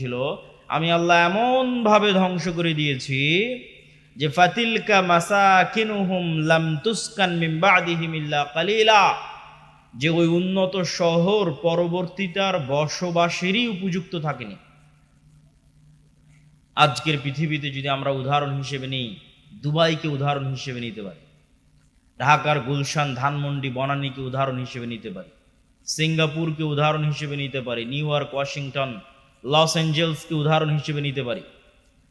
ছিল, আমি আল্লাহ এমন ভাবে ধ্বংস করে দিয়েছি যে, ফাতিলকা মাসাকিনুহুম লাম তুসকান বাদিহিম ইল্লা কালিলা। যে ওই উন্নত শহর পরবর্তীতার বসবাসেরই উপযুক্ত থাকেনি। আজকের পৃথিবীতে যদি আমরা উদাহরণ হিসেবে নিই, দুবাইকে উদাহরণ হিসেবে নিতে পারি। ঢাকার গুলশান, ধানমন্ডি, বনানীকে উদাহরণ হিসেবে নিতে পারি। সিঙ্গাপুরকে উদাহরণ হিসেবে নিতে পারি। নিউ ইয়র্ক, ওয়াশিংটন লস অ্যাঞ্জেলসকে উদাহরণ হিসেবে নিতে পারি।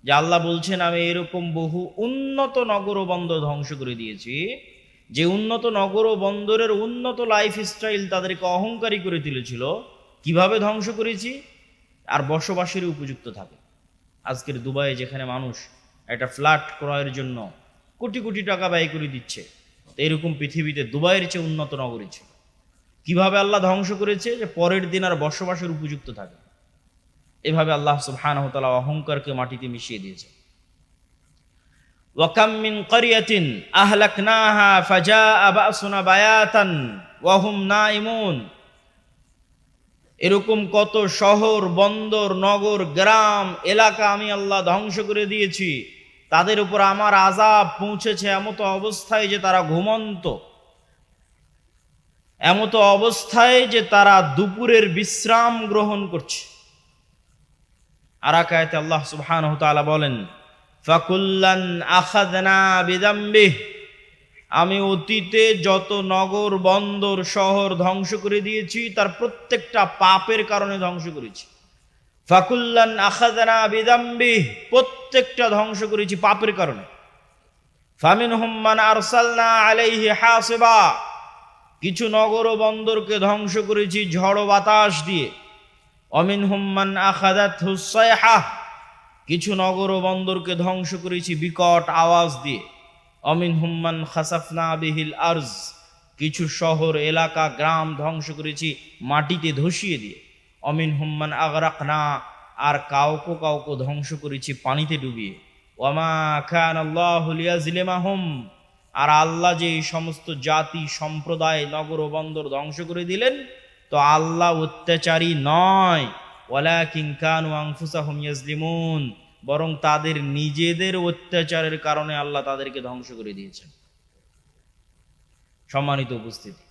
যে আল্লাহ বলছেন, আমি এরকম বহু উন্নত নগর ও বন্দর ধ্বংস করে দিয়েছি, যে উন্নত নগর ও বন্দরের উন্নত লাইফ স্টাইল তাদেরকে অহংকারী করে তুলেছিল। কীভাবে ধ্বংস করেছি? আর বসবাসের উপযুক্ত থাকে। আজকের দুবাইয়ে যেখানে মানুষ একটা ফ্ল্যাট ক্রয়ের জন্য কোটি কোটি টাকা ব্যয় করে দিচ্ছে এরকম পৃথিবীতে দুবাইয়ের চেয়ে উন্নত নগরী ছিল। কীভাবে আল্লাহ ধ্বংস করেছে? যে পরের দিন আর বসবাসের উপযুক্ত থাকে। এভাবে আল্লাহ সুবহানাহু তাআলা অহংকারকে মাটিতে মিশিয়ে দিয়েছে। ওয়াকাম মিন ক্বরিয়াতিন আহলাকনাহা ফাজাআ বাসুনা বায়াতান ওয়া হুম নাইমুন এরকম কত শহর, বন্দর, নগর, গ্রাম, এলাকা আমি আল্লাহ ধ্বংস করে দিয়েছি। তাদের উপর আমার আজাব পৌঁছেছে এমতো অবস্থায় যে তারা ঘুমন্ত। এমতো অবস্থায় যে তারা দুপুরের বিশ্রাম গ্রহণ করছে। আরাকায়তে আল্লাহ সুবহানাহু ওয়া বলেন, ফাকুল্লান আখাযনা বিদাম্বিহ আমি অতীতে যত নগর, বন্দর, শহর ধ্বংস করে দিয়েছি, তার প্রত্যেকটা পাপের কারণে ধ্বংস করেছি। ফাকুল্লান আখাদানা বিদাম্বিহ প্রত্যেকটা ধ্বংস করেছি পাপের কারণে। ফামিন হুম্মান আরসালনা আলাইহি হাসিবা কিছু নগর বন্দরকে ধ্বংস করেছি ঝড় বাতাস দিয়ে। অমিন হুম্মান আখাদাত হুসাইহা কিছু নগর ও বন্দরকে ধ্বংস করেছি বিকট আওয়াজ দিয়ে। অমিন হুম্মান খাসাফনা বিহিল আরজ। কিছু শহর, এলাকা, গ্রাম ধ্বংস করেছি মাটিতে ধসিয়ে দিয়ে। অমিন হুম্মান আগরাকনা। আর কাউকে কাউকে ধ্বংস করেছি পানিতে ডুবিয়ে। ওমা খান আল্লাহ লিয়াজিলেমাহুম আর আল্লাহ যে এই সমস্ত জাতি, সম্প্রদায়, নগর ও বন্দর ধ্বংস করে দিলেন তো আল্লাহ অত্যাচারী নয়। ওয়ালাকিন কানু আনফুসাহুম ইয়াজলিমুন। বরং তাদের নিজেদের অত্যাচারের কারণে আল্লাহ তাদেরকে ধ্বংস করে দিয়েছেন। সম্মানিত উপস্থিতি।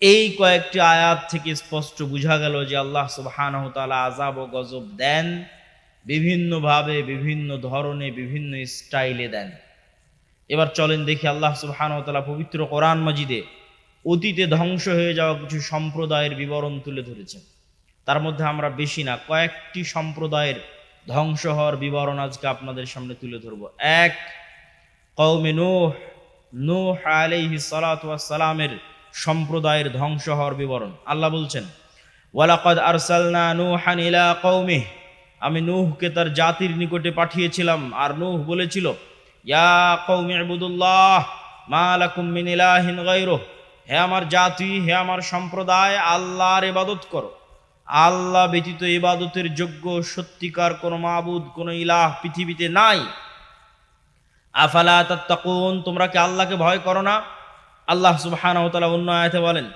এই কয়েকটি আয়াত থেকে স্পষ্ট বোঝা গেল যে আল্লাহ সুবহানাহু তাআলা আযাব ও গজব দেন, বিভিন্নভাবে, বিভিন্ন ধরনে, বিভিন্ন স্টাইলে দেন। এবার চলেন দেখি আল্লাহ সুবহানাহু পবিত্র কোরআন মাজিদে অতীতে ধ্বংস হয়ে যাওয়া কিছু সম্প্রদায়ের বিবরণ তুলে ধরেছেন তার মধ্যে আমরা বেশি না, কয়েকটি সম্প্রদায়ের ধ্বংস হওয়ার বিবরণ আজকে আপনাদের সামনে তুলে ধরব। এক কৌমে নূহ। নূহ আলাইহি সালাতু সালামের সম্প্রদায়ের ধ্বংস হওয়ার বিবরণ। আল্লাহ বলছেন, ওয়ালাকাদ আরসালনা নূহান ইলা কৌমিহ আমি নূহকে তার জাতির নিকটে পাঠিয়েছিলাম আর নুহ বলেছিল, ইয়া কৌমি ইবুদুল্লাহ, মা লাকুম মিন ইলাহিন গায়রুহ। হে আমার জাতি, হে আমার সম্প্রদায়, আল্লাহর ইবাদত করো। আল্লাহ ব্যতীত ইবাদতের যোগ্য সত্যিকার কোনো মাবুদ, কোনো ইলাহ পৃথিবীতে নাই। আফালা তাত্তাকুন, তোমরা কি আল্লাহকে ভয় করো না? আল্লাহ সুবহানাহু ওয়া তাআলা অন্য আয়াতে বলেন,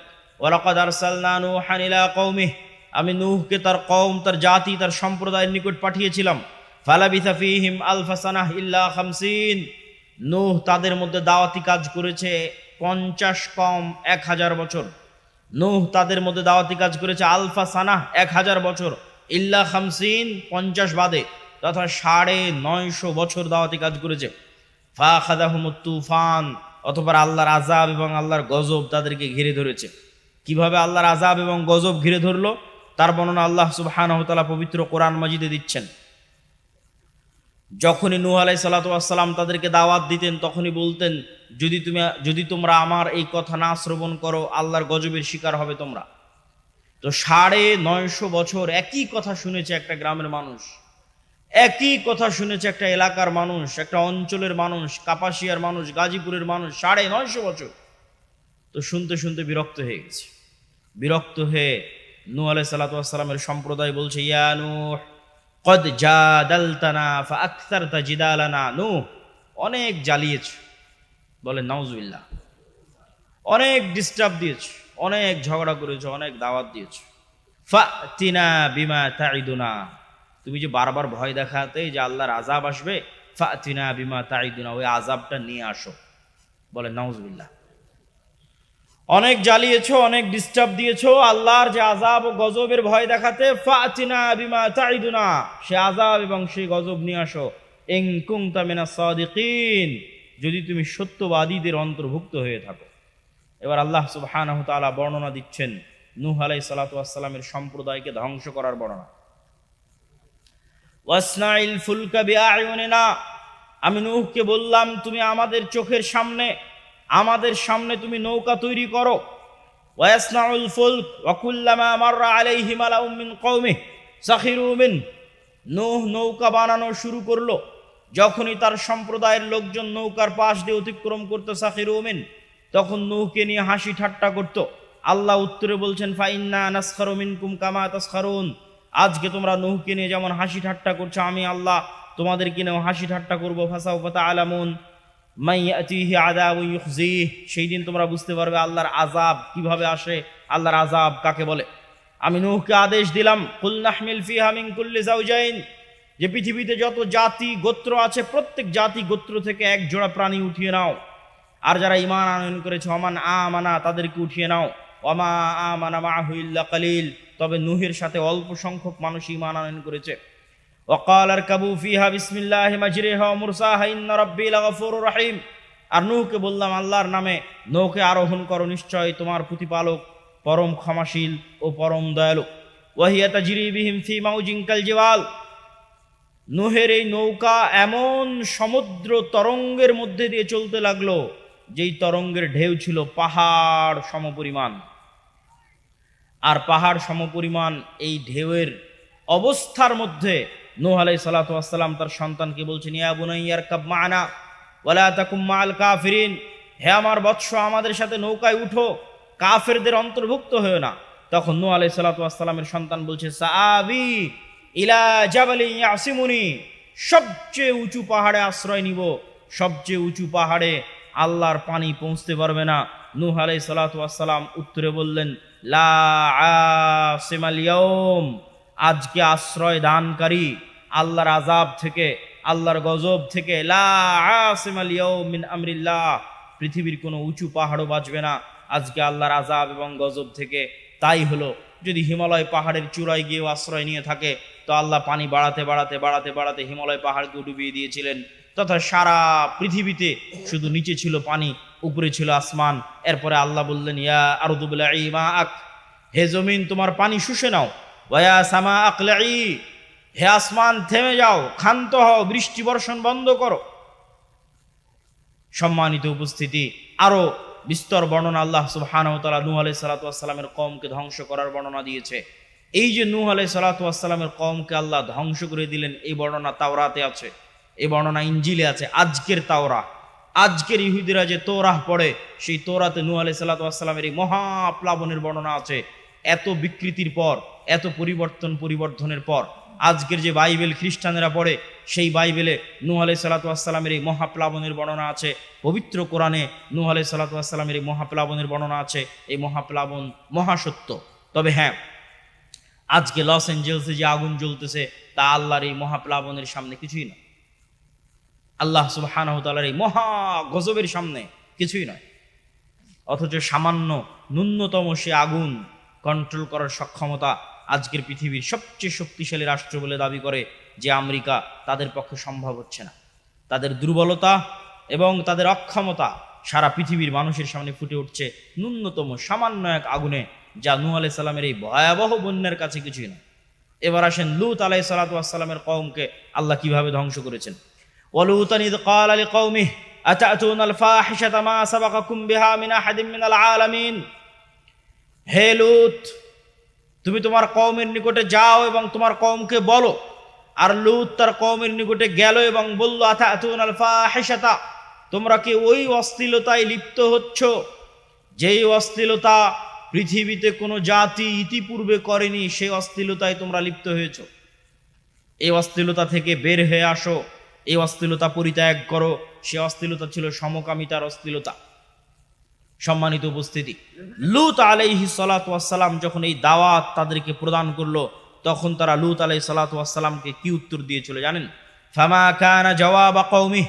ওয়ালাকাদ আরসালনা নূহান ইলা কওমিহ আমি নূহকে তার কওম, তার জাতি, তার সম্প্রদায়ের নিকট পাঠিয়েছিলাম। ফালাবিথা ফীহিম আলফা সানাহ ইল্লা খামসিন। নূহ তাদের মধ্যে দাওয়াতি কাজ করেছে পঞ্চাশ কম এক হাজার বছর। নূহ তাদের মধ্যে দাওয়াতি কাজ করেছে আলফা সানাহ এক হাজার বছর। ইল্লা খামসিন পঞ্চাশ বাদে, তথা সাড়ে নয়শো বছর দাওয়াতি কাজ করেছে। ফা খাদাহুমুত তুফান অথবা আল্লাহর আজাব এবং আল্লাহর গজব তাদেরকে ঘিরে ধরেছে। কীভাবে আল্লাহর আজাব এবং গজব ঘিরে ধরলো? তার বর্ণনা আল্লাহ সুবহানাহু ওয়া তাআলা পবিত্র কোরআন মাজিদে দিচ্ছেন। যখনই নূহ আলাই সাল্লাম তাদেরকে দাওয়াত দিতেন, তখনই বলতেন, যদি তুমি, যদি তোমরা আমার এই কথা না শ্রবণ করো, আল্লাহর গজবের শিকার হবে তোমরা। তো সাড়ে নয়শো বছর একই কথা শুনেছে একটা গ্রামের মানুষ, একই কথা শুনেছে একটা এলাকার মানুষ, একটা অঞ্চলের মানুষ, কাপাসিয়ার মানুষ, গাজীপুরের মানুষ, সাড়ে নয়শো বছর। তো শুনতে শুনতে বিরক্ত হয়ে গেছে। বিরক্ত হয়ে নূ আলাই সাল্লাতামের সম্প্রদায় বলছে, ইয়া নূহ কদ জাদালতানা ফা আকসারতা জিদালানা, নূহ। অনেক জ্বালিয়েছ। বলে, নাউজুবিল্লাহ। অনেক ডিস্টার্ব দিয়েছ। অনেক ঝগড়া করেছ, অনেক দাওয়াত দিয়েছ। ফাতিনা বিমা তাইদুনা তুমি যে বারবার ভয় দেখাতে যে আল্লাহর আজাব আসবে ফা তিনা বিমা তাইদুনা ওই আজাবটা নিয়ে আসো। বলে, নাউজবিল্লাহ। অনেক জ্বালিয়েছো, অনেক ডিস্টার্ব দিয়েছ, আল্লাহর যে আজাব ও গজবের ভয় দেখাতে ফাতিনা বিমা সে আজাব এবং সেই গজব নিয়ে আসো। সাদিকিন, যদি তুমি সত্যবাদীদের অন্তর্ভুক্ত হয়ে থাকো। এবার আল্লাহ তাআলা বর্ণনা দিচ্ছেন, নূহ আলাইহিস সালাতু ওয়াস সম্প্রদায়কে ধ্বংস করার বর্ণনা। ওয়াসনাইল ফুলকা বিআয়ুনিনা, আমি নূহকে বললাম, তুমি আমাদের চোখের সামনে আমাদের সামনে তুমি নৌকা তৈরি করো। ওয়াসনাউল ফুলক ওয়াকুল্লামা মাররা আলাইহি মালাউম মিন কওমিহি সাখিরু মিন। নূহ নৌকা বানানো শুরু করল। যখনই তার সম্প্রদায়ের লোকজন নৌকার পাশ দিয়ে অতিক্রম করতো সাখিরু মিন, তখন নূহকে নিয়ে হাসি ঠাট্টা করত। আল্লাহ উত্তরে বলছেন ফাইন্না নাসখারু মিনকুম কামা তাসখারুন। আজকে তোমরা নূহকে নিয়ে যেমন হাসি ঠাট্টা করছ, আমি আল্লাহ তোমাদের কিনেও হাসি ঠাট্টা করব। ফাসাউ ফাতা আলামুন সেই দিন তোমরা বুঝতে পারবে আল্লাহর আজাব কীভাবে আসে, আল্লাহর আজাব কাকে বলে। আমি নূহকে আদেশ দিলাম, কুল নাহমিল ফিহা যে পৃথিবীতে যত জাতি গোত্র আছে, প্রত্যেক জাতি গোত্র থেকে এক জোড়া প্রাণী উঠিয়ে নাও। আর যারা ইমান আনয়ন করেছে অমান আমানা, তাদেরকে উঠিয়ে নাও। অমা আমানা মাহু ইল্লা কালিল, তবে নুহের সাথে অল্প সংখ্যক মানুষ ইমান আনয়ন করেছে। وقال اركبوا فيها بسم الله مجريها ومرساها ان ربي لغفور رحيم আর নৌকে বললাম আল্লাহর নামে নৌকে আরোহণ করো নিশ্চয় তোমার প্রতিপালক পরম ক্ষমাশীল ও পরম দয়ালু ওয়াহিয়া তাজরি বিহিম ফি মাউজিন কাল জিওয়াল নুহের এই নৌকা এমন সমুদ্র তরঙ্গের মধ্যে দিয়ে চলতে লাগলো যেই তরঙ্গের ঢেউ ছিল পাহাড় সমপরিমাণ আর পাহাড় সমপরিমাণ এই ঢেউয়ের অবস্থার মধ্যে নূহ আলাই সালাতাম তার সন্তানকে বলছেন, ইয়া বুনাইয়ার কাব মানা, ওয়ালা তাকুম মাল কাফিরিন। হে আমার বৎস, আমাদের সাথে নৌকায় উঠো, কাফেরদের অন্তর্ভুক্ত হয়েও না। তখন নূহ আলাই সালাতামের সন্তান বলছে সাবি ইলা জাবালি ইয়াসিমুনি, সবচেয়ে উঁচু পাহাড়ে আশ্রয় নিব। সবচেয়ে উঁচু পাহাড়ে আল্লাহর পানি পৌঁছতে পারবে না। নূহ আলাই সালাতাম উত্তরে বললেন, লা আসিমাল ইয়াউম। আজকে আশ্রয় দানকারী, আল্লাহর আজাব থেকে, আল্লাহর গজব থেকে আমরিল্লাহ, পৃথিবীর কোনো উঁচু পাহাড়ও বাঁচবে না। আজকে আল্লাহর আজাব এবং গজব থেকে তাই হলো, যদি হিমালয় পাহাড়ের চূড়ায় গিয়েও আশ্রয় নিয়ে থাকে, তো আল্লাহ পানি বাড়াতে বাড়াতে বাড়াতে বাড়াতে হিমালয় পাহাড়কে ডুবিয়ে দিয়েছিলেন। তথা সারা পৃথিবীতে শুধু নিচে ছিল পানি, উপরে ছিল আসমান। এরপরে আল্লাহ বললেন, ইয়া আক হে জমিন, তোমার পানি শুষে নাও। ওয়া সামা আকলাই হে আসমান থেমে যাও, ক্ষান্ত হও, বৃষ্টি বর্ষণ বন্ধ করো। সম্মানিত উপস্থিতি, আরও বিস্তর বর্ণনা আল্লাহ সুবহানাহু তাআলা নূহ আলাইহিস সালাতু ওয়াসসালামের কওমকে ধ্বংস করার বর্ণনা দিয়েছে। এই যে নূহ আলাইহিস সালাতু ওয়াসসালামের কওমকে আল্লাহ ধ্বংস করে দিলেন, এই বর্ণনা তাওরাতে আছে, এই বর্ণনা ইঞ্জিলে আছে, আজকের তাওরা। আজকের ইহুদিরা যে তোরাহ পড়ে, সেই তোরাতে নূহ আলাইহিস সালাতু ওয়াসসালামের এই মহাপ্লাবনের বর্ণনা আছে। এত বিকৃতির পর এত পরিবর্তন, পরিবর্ধনের পর আজকের যে বাইবেল খ্রিস্টানেরা পড়ে, সেই বাইবেলে নূহ আলাই সালাতামের এই মহাপ্লাবনের বর্ণনা আছে। পবিত্র কোরআনে নূহ আলাই সালাতামের এই মহাপ্লাবনের বর্ণনা আছে। এই মহাপ্লাবন মহাসত্য। তবে হ্যাঁ আজকে লস এঞ্জেলসে যে আগুন জ্বলতেছে, তা আল্লাহর এই মহাপ্লাবনের সামনে কিছুই নয়। আল্লাহ সুবহানাহু তাআলার এই মহা গজবের সামনে কিছুই নয়। অথচ সামান্য ন্যূনতম সে আগুন কন্ট্রোল করার সক্ষমতা আজকের পৃথিবীর সবচেয়ে শক্তিশালী রাষ্ট্র বলে দাবি করে যে আমেরিকা তাদের পক্ষে সম্ভব হচ্ছে না। তাদের দুর্বলতা এবং তাদের অক্ষমতা সারা পৃথিবীর মানুষের সামনে ফুটে উঠছে ন্যূনতম সামান্য এক আগুনে, যা নু আলাই সাল্লামের এই ভয়াবহ বন্যার কাছে কিছুই না এবার আসেন লুত আলাই সালাতামের কৌমকে আল্লাহ কীভাবে ধ্বংস করেছেন? হে লুত তুমি তোমার কওমের নিকটে যাও এবং তোমার কওমকে বলো। আর লুত তার কওমের নিকটে গেল এবং বলল আথা আতুন তোমরা কি ওই অশ্লীলতায় লিপ্ত হচ্ছ? যেই অশ্লীলতা পৃথিবীতে কোনো জাতি ইতিপূর্বে করেনি, সেই অশ্লীলতায় তোমরা লিপ্ত হয়েছ। এই অশ্লীলতা থেকে বের হয়ে আসো। এই অশ্লীলতা পরিত্যাগ করো। সে অশ্লীলতা ছিল সমকামিতার অশ্লীলতা। সম্মানিত উপস্থিতি। লুত আলাইহি সালাম যখন এই দাওয়াত তাদেরকে প্রদান করল, তখন তারা লুত আলাই সালাতামকে কি উত্তর দিয়েছিল জানেন? ফামা কানা জওয়াব কৌমি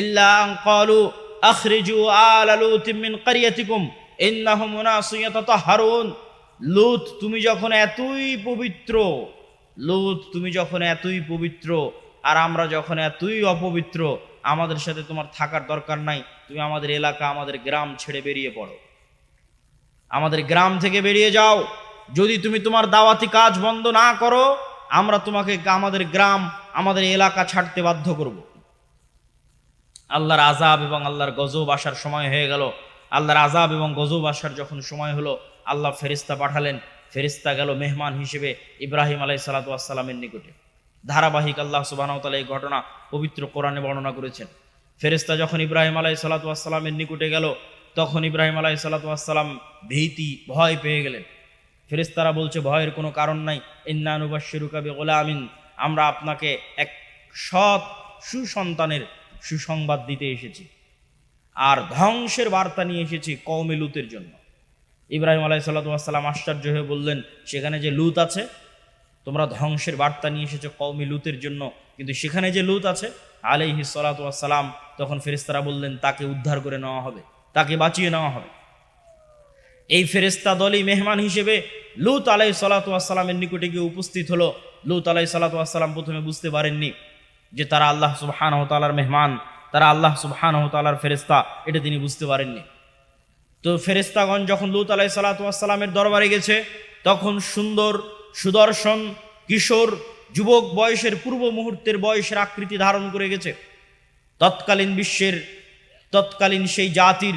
ইল্লা ক্বালু আখরিজু আল লুত মিন ক্বরিয়াতিকুম ইন্নাহুম উনাসুন ইয়াতাতাহহারুন লুত, তুমি যখন এতই পবিত্র, লুত, তুমি যখন এতই পবিত্র আর আমরা যখন এতই অপবিত্র, আমাদের সাথে তোমার থাকার দরকার নাই। তুমি আমাদের এলাকা, আমাদের গ্রাম ছেড়ে বেরিয়ে পড়ো। আমাদের গ্রাম থেকে বেরিয়ে যাও। যদি তুমি তোমার দাওয়াতি কাজ বন্ধ না করো, আমরা তোমাকে আমাদের গ্রাম, আমাদের এলাকা ছাড়তে বাধ্য করব। আল্লাহর আজাব এবং আল্লাহর গজব আসার সময় হয়ে গেল। আল্লাহর আজাব এবং গজব আসার যখন সময় হলো, আল্লাহ ফেরিস্তা পাঠালেন। ফেরিস্তা গেল মেহমান হিসেবে ইব্রাহিম আলাই সালাতামের নিকটে। ধারাবাহিক আল্লাহ সুবাহতালা এই ঘটনা পবিত্র কোরআনে বর্ণনা করেছেন। ফেরিস্তা যখন ইব্রাহিম আলাই সালাতামের নিকুটে গেল, তখন ইব্রাহিম আলাই সালাতাম ভীতি, ভয় পেয়ে গেলেন। ফেরেস্তারা বলছে, ভয়ের কোনো কারণ নাই। ইন্নানুবাসিরুকাবি গোলামিন আমরা আপনাকে এক সৎ সুসন্তানের সুসংবাদ দিতে এসেছি। আর ধ্বংসের বার্তা নিয়ে এসেছি কৌমে লুতের জন্য। ইব্রাহিম আলাই সাল্লাম আশ্চর্য হয়ে বললেন, সেখানে যে লুত আছে, তোমরা ধ্বংসের বার্তা নিয়ে এসেছ কৌমি লুতের জন্য, কিন্তু সেখানে যে লুত আছে আলাইহি সালাম তখন ফেরিস্তারা বললেন, তাকে উদ্ধার করে নেওয়া হবে, তাকে বাঁচিয়ে নেওয়া হবে। এই ফেরেস্তা দলই মেহমান হিসেবে লুত আলাই সালাতামের নিকটে গিয়ে উপস্থিত হলো। লুত আলাই সালাতাম প্রথমে বুঝতে পারেননি যে তারা আল্লাহ সুবহান তালার মেহমান, তারা আল্লাহ সুবহান তালার ফেরেস্তা এটা তিনি বুঝতে পারেননি। তো ফেরেস্তাগণ যখন লুত আলাই সালাতামের দরবারে গেছে, তখন সুন্দর সুদর্শন কিশোর যুবক বয়সের পূর্ব মুহূর্তের বয়সের আকৃতি ধারণ করে গেছে। তৎকালীন বিশ্বের, তৎকালীন সেই জাতির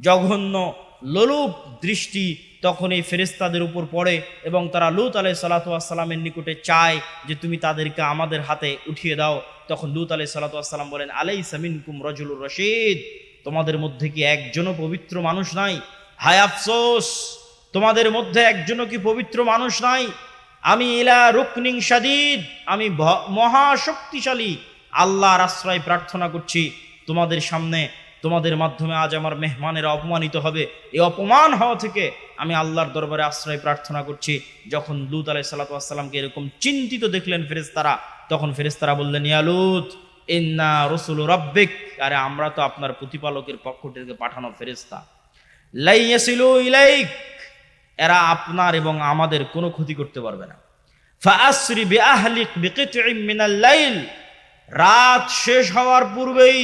জঘন্য লোলুপ দৃষ্টি তখন এই ফেরেস্তাদের উপর পড়ে এবং তারা লুত আলাই সালাতামের নিকটে চায় যে তুমি তাদেরকে আমাদের হাতে উঠিয়ে দাও। তখন লুত আলাই সালাতাম বলেন আলাই সামিন কুম রজুলুর রশিদ। তোমাদের মধ্যে কি একজনও পবিত্র মানুষ নাই? হায় আফসোস! তোমাদের মধ্যে একজনও কি পবিত্র মানুষ নাই? আমি ইলা রুকনিং সাদিদ আমি মহাশক্তিশালী, আল্লাহর আশ্রয় প্রার্থনা করছি। তোমাদের সামনে, তোমাদের মাধ্যমে আজ আমার মেহমানেরা অপমানিত হবে। এই অপমান হওয়া থেকে আমি আল্লাহর দরবারে আশ্রয় প্রার্থনা করছি। যখন লুত আলাই সাল্লাতামকে এরকম চিন্তিত দেখলেন ফেরেস্তারা তখন ফেরেস্তারা বললেন ইয়ালুত ইন্না রসুল রব্বিক। আরে আমরা তো আপনার প্রতিপালকের পক্ষ থেকে পাঠানো ফেরেস্তা লাইয়াসিলু ইলাইক এরা আপনার এবং আমাদের কোনো ক্ষতি করতে পারবে না। রাত শেষ হওয়ার পূর্বেই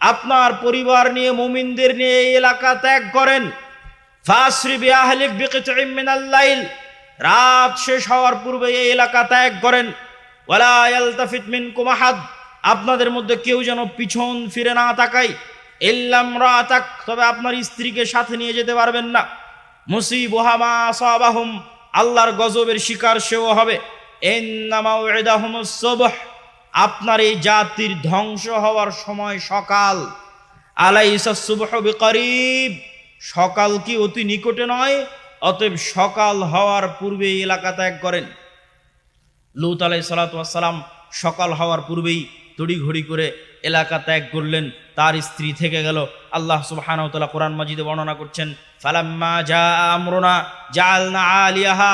আপনার পরিবার নিয়ে, মুমিনদের নিয়ে এই এলাকা ত্যাগ করেন। রাত শেষ হওয়ার পূর্বে এই এলাকা ত্যাগ করেন। ওয়ালা ইয়ালতাফিত আপনাদের মধ্যে কেউ যেন পিছন ফিরে না তাকায়। ইল্লাম রাতাক তবে আপনার স্ত্রীকে সাথে নিয়ে যেতে পারবেন না। মুসিবহামা সাবাহুম আল্লাহর গজবের শিকার সেও হবে। আপনার এই জাতির ধ্বংস হওয়ার সময় সকাল। আলাইসাসুবহবিকরিব সকাল কি অতি নিকটে নয়, অতএব সকাল হওয়ার পূর্বে এলাকা ত্যাগ করেন। লুত আলাই সালাতাম সকাল হওয়ার পূর্বেই তড়িঘড়ি করে এলাকা ত্যাগ করলেন, তার স্ত্রী থেকে গেল। আল্লাহ সুবহানাহু কোরআন মাজিদে বর্ণনা করছেন জা আলিয়াহা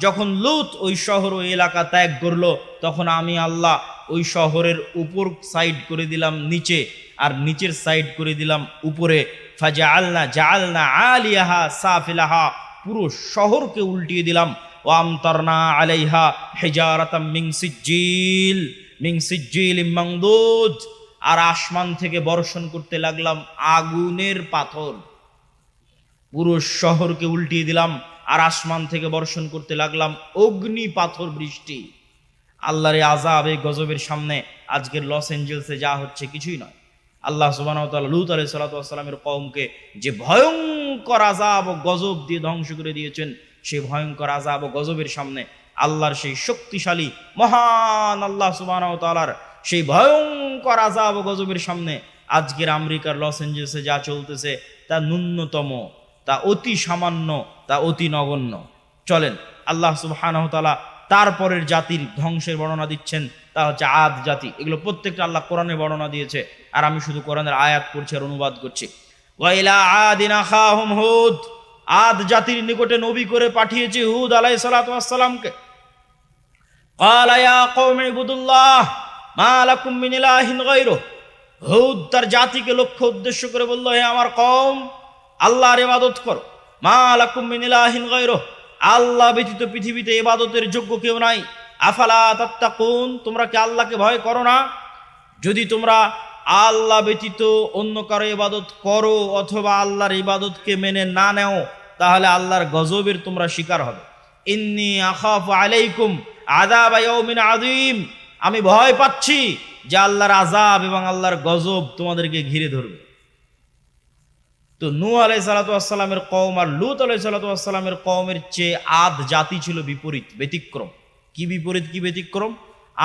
যখন লুত ওই শহর, ওই এলাকা ত্যাগ করল, তখন আমি আল্লাহ ওই শহরের উপর সাইড করে দিলাম নিচে, আর নিচের সাইড করে দিলাম উপরে। ফাজা আলনা জালনা আলিয়াহা সাফিলাহা। পুরো শহরকে উল্টিয়ে দিলাম। ওয়ামতারনা আলাইহা হেজারাতাম মিং সিজ্জিল। মিং মাংদুদ আর আসমান থেকে বর্ষণ করতে লাগলাম আগুনের পাথর। পুরো শহরকে উল্টিয়ে দিলাম, আর আসমান থেকে বর্ষণ করতে লাগলাম অগ্নি পাথর বৃষ্টি। আল্লাহর আজাব এই গজবের সামনে আজকের লস এঞ্জেলসে যা হচ্ছে কিছুই নয়। আল্লাহ সুবাহ লুত আলাই সাল্লাতামের কৌমকে যে ভয়ঙ্কর আজাব ও গজব দিয়ে ধ্বংস করে দিয়েছেন সেই ভয়ঙ্কর আজাব ও গজবের সামনে আল্লাহর সেই শক্তিশালী, মহান আল্লাহ সুবাহ সেই ভয়ঙ্কর আজাব গজবের সামনে আজকের আমেরিকার লস এঞ্জেলসে যা চলতেছে তা ন্যূনতম, তা অতি সামান্য, তা অতি নগণ্য। চলেন, আল্লাহ সুবহানাহু তাআলা তারপরের জাতির ধ্বংসের বর্ণনা দিচ্ছেন। তা হচ্ছে আদ জাতি। এগুলো প্রত্যেকটা আল্লাহ কোরআনে বর্ণনা দিয়েছে। আর আমি শুধু কোরআনের আয়াত করছি আর অনুবাদ করছি। ওয়াইলা আদিনা খাহুম হুদ। আদ জাতির নিকটে নবী করে পাঠিয়েছে হুদ আলাই সালাতামকে হুদ তার জাতিকে লক্ষ্য উদ্দেশ্য করে বলল, হে আমার কম আল্লাহর ইবাদত করো। মা আলাকুমিনিলাহিন গৈরো আল্লাহ ব্যতীত পৃথিবীতে ইবাদতের যোগ্য কেউ নাই। আফালা তাত্তা তাত্তাকুন, তোমরা কি আল্লাহকে ভয় করো না? যদি তোমরা আল্লাহ ব্যতীত অন্য কারও ইবাদত করো অথবা আল্লাহর ইবাদতকে মেনে না নেও তাহলে আল্লাহর গজবের তোমরা শিকার হবে। ইন্নি আখাফু আলাইকুম আযাব ইয়াউমিন আযীম। আমি ভয় পাচ্ছি যে আল্লাহর আজাব এবং আল্লাহর গজব তোমাদেরকে ঘিরে ধরবে। তো নূ আলাই সালাতামের কম আর লুত আলাই সালাতামের কমের চেয়ে আদ জাতি ছিল বিপরীত, ব্যতিক্রম। কি বিপরীত, কি ব্যতিক্রম?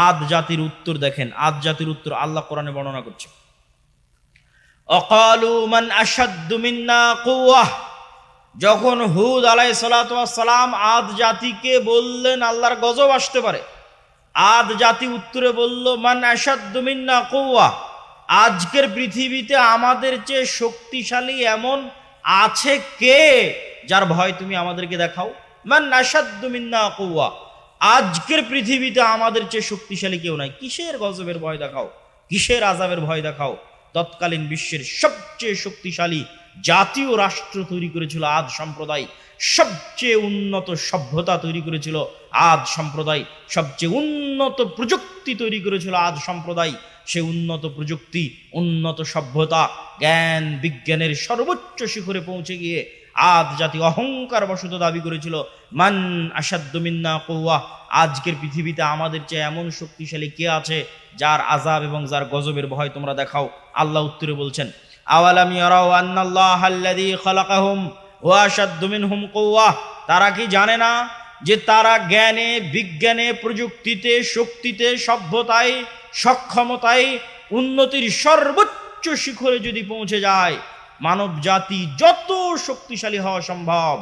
আদ জাতির উত্তর দেখেন, আদ জাতির উত্তর আল্লাহ কোরআনে বর্ণনা করছে। অকালু মান আসাদ্দু মিন্না কুওয়াহ। যখন হুদ আলাই সালাম আদ জাতিকে বললেন, আল্লাহর গজব আসতে পারে। আদ জাতি উত্তরে বলল, মান আসাদ্দু মিন্না কুওয়াহ আজকের পৃথিবীতে আমাদের চেয়ে শক্তিশালী এমন আছে কে যার ভয় তুমি আমাদেরকে দেখাও? মান আসাদ্দু মিন্না কুওয়াহ আজকের পৃথিবীতে আমাদের চেয়ে শক্তিশালী কেউ নাই। কিসের গজবের ভয় দেখাও? কিসের আজাবের ভয় দেখাও? তৎকালীন বিশ্বের সবচেয়ে শক্তিশালী জাতীয় রাষ্ট্র তৈরি করেছিল আদ সম্প্রদায়, সবচেয়ে উন্নত সভ্যতা তৈরি করেছিল আদ সম্প্রদায়, সবচেয়ে উন্নত প্রযুক্তি তৈরি করেছিল আদ সম্প্রদায়, সে উন্নত প্রযুক্তি, উন্নত সভ্যতা, জ্ঞান, বিজ্ঞানের সর্বোচ্চ শিখরে পৌঁছে গিয়ে আদ জাতি অহংকার বশত দাবি করেছিল, মান আসাদ্দ মিন্না কৌয়া আজকের পৃথিবীতে আমাদের চেয়ে এমন শক্তিশালী কে আছে যার আজাব এবং যার গজবের ভয় তোমরা দেখাও? আল্লাহ উত্তরে বলছেন আওয়ালাম ইয়ারাও আন্নাল্লাহ আল্লাযী তারা কি জানে না যে তারা জ্ঞানে, বিজ্ঞানে, প্রযুক্তিতে, শক্তিতে, সভ্যতায়, সক্ষমতায়, উন্নতির সর্বোচ্চ শিখরে যদি পৌঁছে যায় মানব জাতি যত শক্তিশালী হওয়া সম্ভব,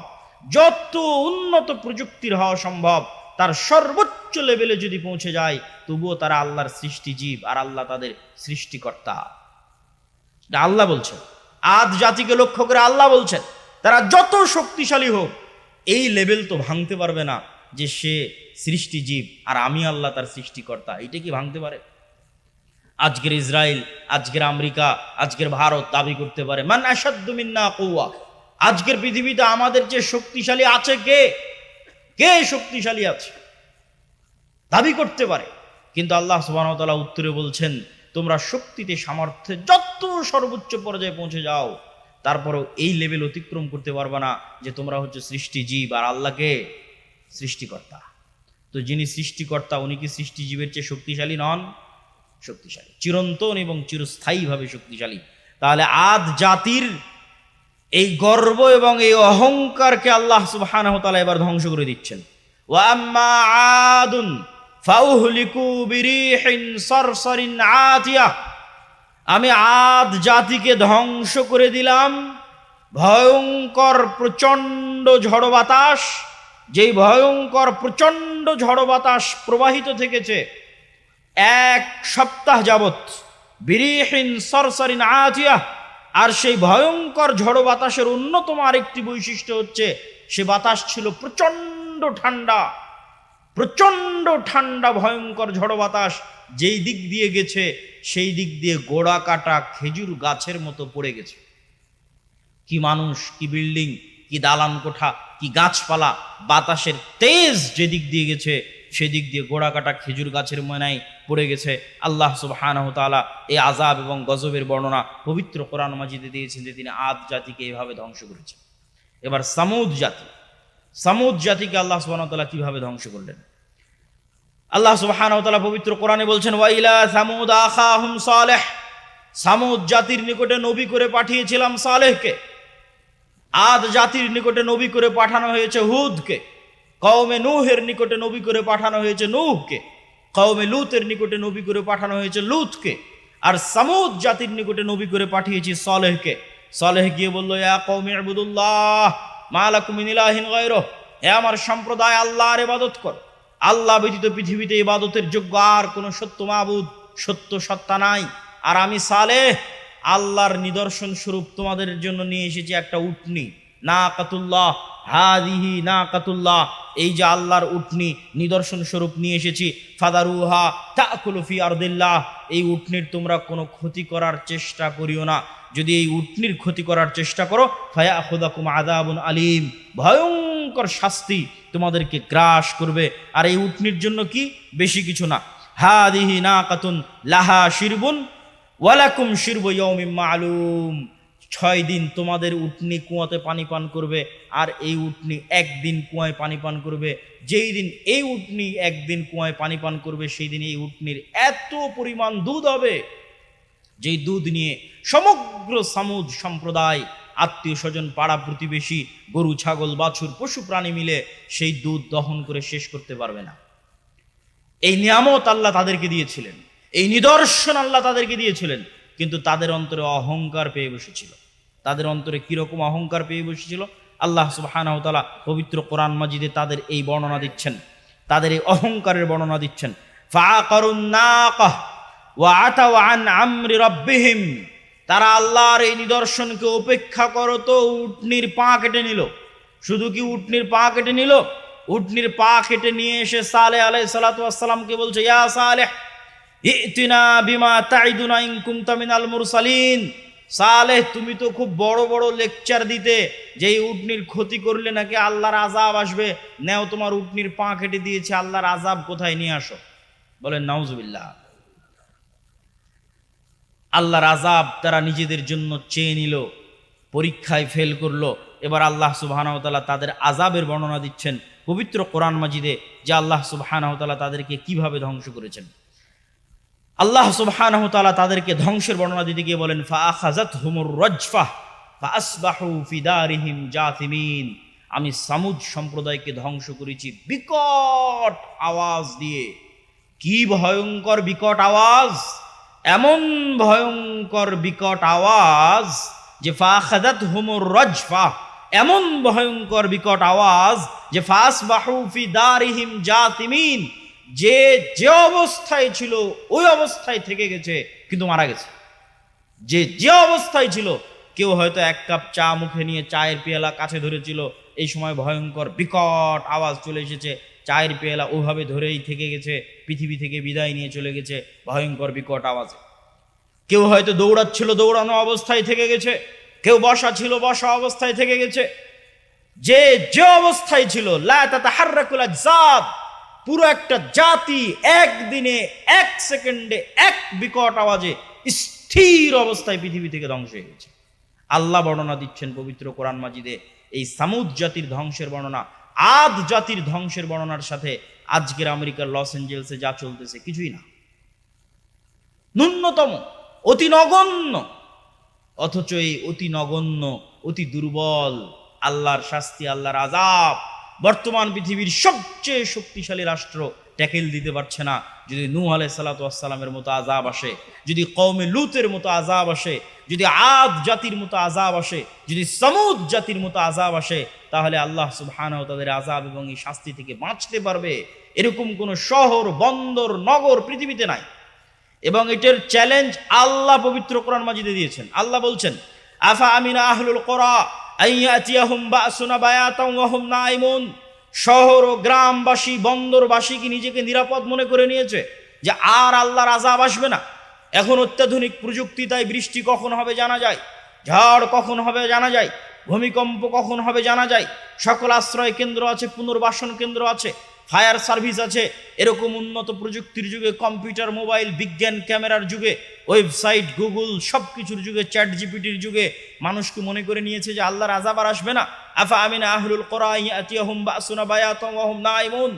যত উন্নত প্রযুক্তির হওয়া সম্ভব, তার সর্বোচ্চ লেভেলে যদি পৌঁছে যায়, তবুও তারা আল্লাহর সৃষ্টি জীব আর আল্লাহ তাদের সৃষ্টিকর্তা। আল্লাহ বলছেন। আদ জাতিকে লক্ষ্য করে আল্লাহ বলছেন, তারা যত শক্তিশালী হোক, এই লেভেল তো ভাঙতে পারবে না যে সে সৃষ্টি জীব আর আমি আল্লাহ তার সৃষ্টিকর্তা। এটা কি ভাঙতে পারে? আজকের ইসরায়েল, আজকের আমেরিকা, আজকের ভারত দাবি করতে পারে, মান আসাদ্দু মিন্না কৌয়া আজকের পৃথিবীতে আমাদের যে শক্তিশালী আছে কে? কে শক্তিশালী আছে? দাবি করতে পারে। কিন্তু আল্লাহ সুবাহতাল্লাহ উত্তরে বলছেন তোমরা শক্তিতে, সামর্থ্যে যত সর্বোচ্চ পর্যায়ে পৌঁছে যাও, তারপরেও এই লেভেল অতিক্রম করতে পারবে না যে তোমরা হচ্ছে সৃষ্টিজীব আর আল্লাহকে সৃষ্টিকর্তা। তো যিনি সৃষ্টিকর্তা, উনি কি সৃষ্টিজীবের চেয়ে শক্তিশালী নন? শক্তিশালী। চিরন্তন এবং চিরস্থায়ীভাবে শক্তিশালী। তাহলে আদ জাতির এই গর্ব এবং এই অহংকারকে আল্লাহ তাআলা এবার ধ্বংস করে দিচ্ছেন। ওয়া আম্মা আদুন ফাউহলিকু বিরিহিন সরসরিন আতিয়া। আমি আদ জাতিকে ধ্বংস করে দিলাম। ভয়ঙ্কর প্রচণ্ড ঝড় বাতাস, যেই ভয়ঙ্কর প্রচণ্ড ঝড় বাতাস প্রবাহিত থেকেছে, এক সপ্তাহ যাবৎ বিরিহীন সরসরিন আতিয়া। আর সেই ভয়ঙ্কর ঝড় বাতাসের অন্যতম আরেকটি বৈশিষ্ট্য হচ্ছে, সে বাতাস ছিল প্রচণ্ড ঠান্ডা। প্রচণ্ড ঠান্ডা, ভয়ঙ্কর ঝড় বাতাস যেই দিক দিয়ে গেছে, সেই দিক দিয়ে গোড়া কাটা খেজুর গাছের মতো পড়ে গেছে। কি মানুষ, কি বিল্ডিং, কি দালান কোঠা, কি গাছপালা, বাতাসের তেজ যেদিক দিয়ে গেছে, সেদিক দিয়ে গোড়া কাটা খেজুর গাছের ময়নায় পড়ে গেছে। আল্লাহ সুবহানাহু তাআলা এই আজাব এবং গজবের বর্ণনা পবিত্র কোরআন মাজিদে দিয়েছেন যে তিনি আদ জাতিকে এইভাবে ধ্বংস করেছেন। এবার সামুদ জাতি সামুদ জাতিকে আল্লাহ সুবহানাহু কীভাবে ধ্বংস করলেন? আল্লাহ সুবহানাহু তাআলা পবিত্র কোরআনে বলছেন ওয়াইলা সামুদ সালেহ। সামুদ জাতির নিকটে নবী করে পাঠিয়েছিলাম সালেহকে। আদ জাতির নিকটে নবী করে পাঠানো হয়েছে হুদকে। কওমে নূহের নিকটে নবী করে পাঠানো হয়েছে নূহকে। কওমে লুতের নিকটে নবী করে পাঠানো হয়েছে লুতকে। আর সামুদ জাতির নিকটে নবী করে পাঠিয়েছি সলেহকে। সলেহ গিয়ে বলল, ইয়া কওমে আবুদুল্লাহ মালাকুম মিন ইলাহিন গায়রুহ। হে আমার সম্প্রদায়, আল্লাহর ইবাদত কর। আল্লাহ ব্যতীত পৃথিবীতে ইবাদতের যোগ্য আর কোনো সত্য মাবুদ, সত্য সত্তা নাই। আর আমি সালেহ, আল্লাহর নিদর্শন স্বরূপ তোমাদের জন্য নিয়ে এসেছি একটা উটনি। না কাতুল্লাহ হাদিহি না কাতুল্লাহ এই যে আল্লাহর উটনি, নিদর্শন স্বরূপ নিয়ে এসেছি। ফাদারুহা তাকুলফি আরদিল্লাহ। এই উটনির তোমরা কোনো ক্ষতি করার চেষ্টা করিও না। যদি এই উটনির ক্ষতি করার চেষ্টা করো ফায়া খুদাকুম আদাবুন আলিম। ভয়ঙ্কর শাস্তি তোমাদেরকে গ্রাস করবে। আর এই উটনির জন্য কি? বেশি কিছু না। হাদিহি না কাতুন লাহা শিরবুন ওয়ালাকুম শিরব ইয়ৌমিম ছয় দিন তোমাদের উটনি কুয়াতে পানি পান করবে, আর এই উটনি একদিন কুয়ায় পানি পান করবে। যেই দিন এই উটনি একদিন কুয়ায় পানি পান করবে, সেই দিন এই উটনির এত পরিমাণ দুধ হবে। যেই দুধ নিয়ে সমগ্র সামুদ সম্প্রদায়, আত্মীয় স্বজন, পাড়া প্রতিবেশী, গরু, ছাগল, বাছুর, পশু প্রাণী মিলে সেই দুধ দহন করে শেষ করতে পারবে না। এই নিয়ামত আল্লাহ তাদেরকে দিয়েছিলেন। এই নিদর্শন আল্লাহ তাদেরকে দিয়েছিলেন। কিন্তু তাদের অন্তরে অহংকার পেয়ে বসেছিল। তাদের অন্তরে কীরকম অহংকার পেয়ে বসেছিল? আল্লাহ সুবহানাহু তাআলা পবিত্র কোরআন মাজিদে তাদের এই বর্ণনা দিচ্ছেন। তাদের এই অহংকারের বর্ণনা দিচ্ছেন। ফা ফাআকারুন নাকাহ ওয়া আতাও আন রাব্বিহিম। তারা আল্লাহর এই নিদর্শনকে উপেক্ষা তো, উটনির পা কেটে নিল। শুধু কি উটনির পা কেটে নিল? উটনির পা কেটে নিয়ে এসে সালে আলাই সালাতামকে বলছে, ইয়া সালেহ, ইতিনা বিমা তাইদুনা ইন কুনতা মিনাল মুরসালিন। সালেহ, তুমি তো খুব বড় বড় লেকচার দিতে যে এই উটনির ক্ষতি করলে নাকি আল্লাহর আজাব আসবে। নেও তোমার উটনির পা কেটে দিয়েছে, আল্লাহর আজাব কোথায়? নিয়ে আসো। বলেন, নাউজুবিল্লাহ। আল্লাহর আজাব তারা নিজেদের জন্য চেয়ে নিল, পরীক্ষায় ফেল করল। এবার আল্লাহ সুবাহানাহতালা তাদের আজাবের বর্ণনা দিচ্ছেন পবিত্র কোরআন মাজিদে, যে আল্লাহ সুবাহানাহতালা তাদেরকে কীভাবে ধ্বংস করেছেন। আল্লাহ সুবাহানাহতালা তাদেরকে ধ্বংসের বর্ণনা দিতে গিয়ে বলেন ফাখাজাত হুমুর রজফাহ আমি সামুদ সম্প্রদায়কে ধ্বংস করেছি বিকট আওয়াজ দিয়ে। কি ভয়ঙ্কর বিকট আওয়াজ! এমন ভয়ঙ্কর বিকট আওয়াজ যে ফাখাদাত হুমুর রজফা। এমন ভয়ঙ্কর বিকট আওয়াজ যে ফাস বাহুফি দারিহিম জাতিমিন। যে যে অবস্থায় ছিল, ওই অবস্থায় থেকে গেছে, কিন্তু মারা গেছে। যে যে অবস্থায় ছিল, কেউ হয়তো এক কাপ চা মুখে নিয়ে চায়ের পেয়ালা কাছে ধরেছিল। এই সময় ভয়ঙ্কর বিকট আওয়াজ চলে এসেছে। চায়ের পেয়ালা ওভাবে ধরেই থেকে গেছে। পৃথিবী থেকে বিদায় নিয়ে চলে গেছে ভয়ঙ্কর বিকট আওয়াজে। কেউ হয়তো দৌড়াচ্ছিল, দৌড়ানো অবস্থায় থেকে গেছে। কেউ বসা ছিল, বসা অবস্থায় থেকে গেছে। যে যে অবস্থায় ছিল জাত পুরো একটা জাতি একদিনে এক সেকেন্ডে এক বিকট আওয়াজে স্থির অবস্থায় পৃথিবী থেকে ধ্বংস হয়ে গেছে। আল্লাহ বর্ণনা দিচ্ছেন পবিত্র কোরআন মাজিদে, এই সামুদ জাতির ধ্বংসের বর্ণনা, আদ জাতির ধ্বংসের বর্ণনার সাথে আজকের আমেরিকার লস এঞ্জেলসে যা চলতেছে, কিছুই না। ন্যূনতম, অতি নগণ্য, অথচ এই অতি নগণ্য, অতি দুর্বল, আল্লাহর শাস্তি, আল্লাহর আজাব বর্তমান পৃথিবীর সবচেয়ে শক্তিশালী রাষ্ট্র ট্যাকেল দিতে পারছে না। যদি নূ আলাই সালাতামের মতো আজাব আসে, যদি কৌমে লুতের মতো আজাব আসে, যদি আদ জাতির মতো আজাব আসে, যদি সমুদ জাতির মতো আজাব আসে, তাহলে আল্লাহ সুবহানাহু তাদের আজাব এবং এই শাস্তি থেকে বাঁচতে পারবে। এরকম কোনো শহর, বন্দর, নগর পৃথিবীতে নাই। এবং এটার চ্যালেঞ্জ আল্লাহ পবিত্র কোরআন মাজিদে দিয়েছেন। আল্লাহ বলছেন, আফা আমিনা আহলুল কোরা আইয়াতিয়াহুম বাসুনা বায়াতাম নাইমুন শহর ও গ্রামবাসী বন্দরবাসী কি নিজেকে নিরাপদ মনে করে নিয়েছে যে আর আল্লাহর আজাব আসবে না। এখন অত্যাধুনিক প্রযুক্তি, তাই বৃষ্টি কখন হবে জানা যায়, ঝড় কখন হবে জানা যায়, ভূমিকম্প কখন হবে জানা যায়, সকল আশ্রয় কেন্দ্র আছে, পুনর্বাসন কেন্দ্র আছে ফায়ার সার্ভিস আছে। এরকম উন্নত প্রযুক্তির যুগে কম্পিউটার, মোবাইল, বিজ্ঞান, ক্যামেরার যুগে, ওয়েবসাইট, গুগল সব কিছুর যুগে চ্যাট জিপিটির যুগে মানুষকে মনে করে নিয়েছে যে আল্লাহর আজাব আর আসবে না। আফা আমিনা আহলুল কোরআন বাসুনা বায়াতুম নাইমুন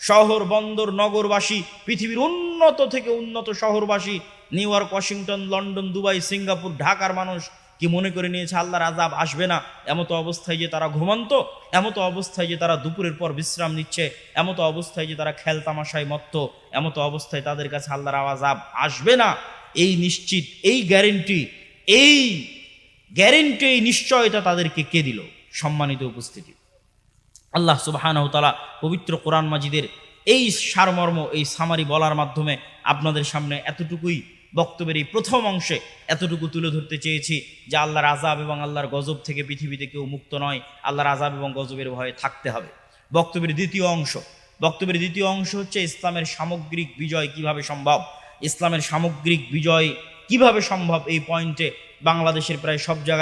শহর, বন্দর, নগরবাসী, পৃথিবীর উন্নত থেকে উন্নত শহরবাসী, New York, Washington, London, Dubai, Singapore, ঢাকার মানুষ কি মনে করে নিয়েছে, আল্লাহর আজাব আসবে না? এমত অবস্থায় যে তারা ঘুমন্ত, এমত অবস্থায় যে তারা দুপুরের পর বিশ্রাম নিচ্ছে, এমত অবস্থায় যে তারা খেল তামাশায় মত্ত, এমত অবস্থায় তাদের কাছে আল্লাহর আজাব আসবে না? এই নিশ্চিত, এই গ্যারেন্টি এই গ্যারেন্টি এই নিশ্চয়তা তাদেরকে কে দিল? সম্মানিত উপস্থিতি। আল্লাহ সুবাহানাহু তাআলা পবিত্র কোরআন মাজিদের এই সারমর্ম, এই সামারি বলার মাধ্যমে আপনাদের সামনে এতটুকুই বক্তব্যের এই প্রথম অংশে এতটুকু তুলে ধরতে চেয়েছি যে আল্লাহর আজাব এবং আল্লাহর গজব থেকে পৃথিবীতে কেউ মুক্ত নয়, আল্লাহর আজাব এবং গজবের ভয়ে থাকতে হবে। বক্তব্যের দ্বিতীয় অংশ, বক্তব্যের দ্বিতীয় অংশ হচ্ছে ইসলামের সামগ্রিক বিজয় কীভাবে সম্ভব? ইসলামের সামগ্রিক বিজয় কীভাবে সম্ভব এই পয়েন্টে বাংলাদেশের প্রায় সব জায়গায়